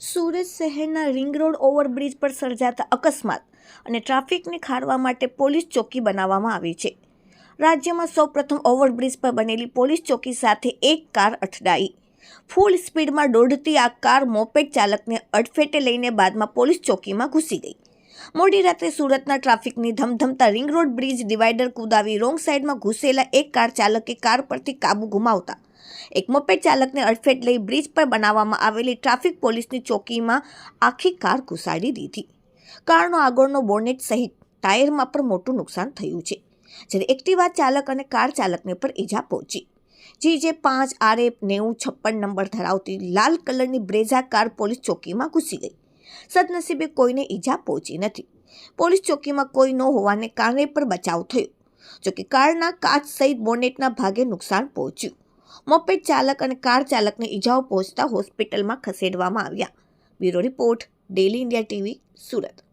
સુરત શહેરના ring road overbridge પર સર્જાતા અકસ્માત અને ટ્રાફિકને ખારવા માટે પોલીસ ચોકી બનાવવામાં આવી છે. રાજ્યમાં સૌપ્રથમ ઓવરબ્રિજ પર બનેલી પોલીસ ચોકી સાથે એક કાર અથડાઈ. ફૂલ સ્પીડમાં દોડતી આ કાર મોપેડ ચાલકને અડફેટે લઈને બાદમાં પોલીસ ચોકીમાં ઘૂસી ગઈ. મોડી રાત્રે સુરતના ટ્રાફિકની ધમધમતા રિંગ રોડ બ્રિજ ડિવાઈડર કુદાવી રોંગ સાઈડમાં ઘૂસેલા એક કાર ચાલકે કાર પરથી કાબુ ગુમાવતા. એક મોપેડ ચાલકને અડફેટ લઈ બ્રિજ પર બનાવવામાં આવેલી ટ્રાફિક પોલીસની ચોકીમાં આખી કાર ઘુસાડી દીધી. કારનો આગળનો બોનેટ સહિત ટાયરમાં પણ મોટું નુકસાન થયું છે, જ્યારે એક્ટિવા ચાલક અને કાર ચાલકને પણ ઈજા પહોંચી. જી જે પાંચ, આર એફ નેવું, છપ્પન નંબર ધરાવતી લાલ કલરની બ્રેઝા કાર પોલીસ ચોકીમાં ઘૂસી ગઈ. સદનસીબે કોઈને ઈજા પહોંચી નથી. પોલીસ ચોકીમાં કોઈ ન હોવાને કારણે પણ બચાવ થયો. જોકે કારના કાચ સહિત બોનેટના ભાગે નુકસાન પહોંચ્યું. મોપેડ ચાલક અને કાર ચાલકને ઈજાઓ પહોંચતા હોસ્પિટલમાં ખસેડવામાં આવ્યા. Bureau report daily India TV Surat.